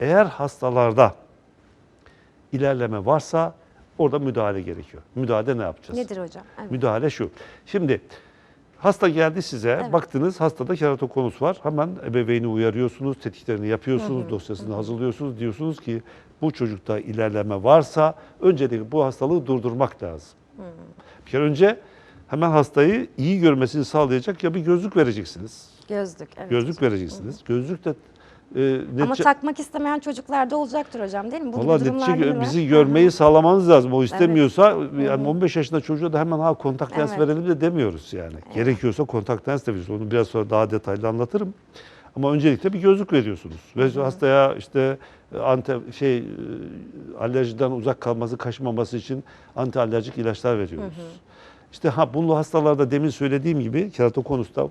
Eğer hastalarda ilerleme varsa orada müdahale gerekiyor. Müdahale ne yapacağız? Nedir hocam? Evet. Müdahale şu. Şimdi hasta geldi size, Evet. baktınız hastada keratokonus var. Hemen ebeveyni uyarıyorsunuz, tetkiklerini yapıyorsunuz, dosyasını hazırlıyorsunuz. Diyorsunuz ki bu çocukta ilerleme varsa öncelikle bu hastalığı durdurmak lazım. Bir kere önce hemen hastayı iyi görmesini sağlayacak ya bir gözlük vereceksiniz. Gözlük. Evet Gözlük vereceksiniz. Gözlük de e, Ama takmak istemeyen çocuklar da olacaktır hocam değil mi? Bu Valla gibi durumlar netice değil gö- mi? bizi görmeyi sağlamanız lazım. O istemiyorsa yani hı. 15 yaşında çocuğa da hemen ha kontak lens Evet. verelim de demiyoruz yani. Gerekiyorsa kontak lens de veriyoruz. Onu biraz sonra daha detaylı anlatırım. Ama öncelikle bir gözlük veriyorsunuz. Ve hastaya işte e, anti şey e, alerjiden uzak kalması, kaçmaması için anti alerjik ilaçlar veriyoruz. İşte ha bunu hastalarda demin söylediğim gibi keratokonusta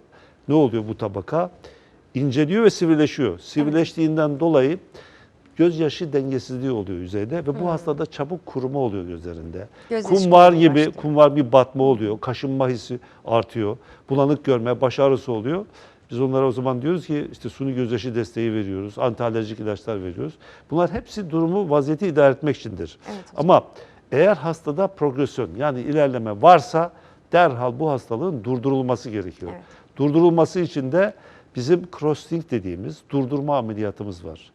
ne oluyor bu tabaka? İnceliyor ve sivrileşiyor. Sivrileştiğinden dolayı gözyaşı dengesizliği oluyor yüzeyde ve bu hastada çabuk kuruma oluyor gözlerinde. Gözyaşı kumvar gibi, başlıyor. kumvar bir batma oluyor, kaşınma hissi artıyor, bulanık görme, baş ağrısı oluyor. Biz onlara o zaman diyoruz ki işte suni gözyaşı desteği veriyoruz, antialerjik ilaçlar veriyoruz. Bunlar hepsi durumu, vaziyeti idare etmek içindir. Evet hocam. Ama eğer hastada progresyon yani ilerleme varsa derhal bu hastalığın durdurulması gerekiyor. Evet. Durdurulması için de bizim crossing dediğimiz durdurma ameliyatımız var.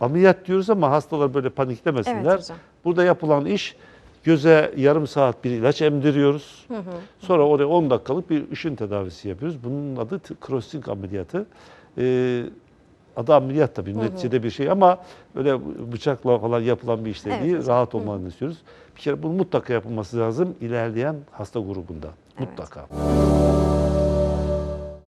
Ameliyat diyoruz ama hastalar böyle paniklemesinler. Evet hocam. Burada yapılan iş göze yarım saat bir ilaç emdiriyoruz. Sonra oraya 10 dakikalık bir ışın tedavisi yapıyoruz. Bunun adı crossing ameliyatı. Ee, adı ameliyat tabii neticede bir şey ama öyle bıçakla falan yapılan bir iş değil. Evet. Rahat olmanı istiyoruz. Bir kere bunun mutlaka yapılması lazım ilerleyen hasta grubunda. Mutlaka.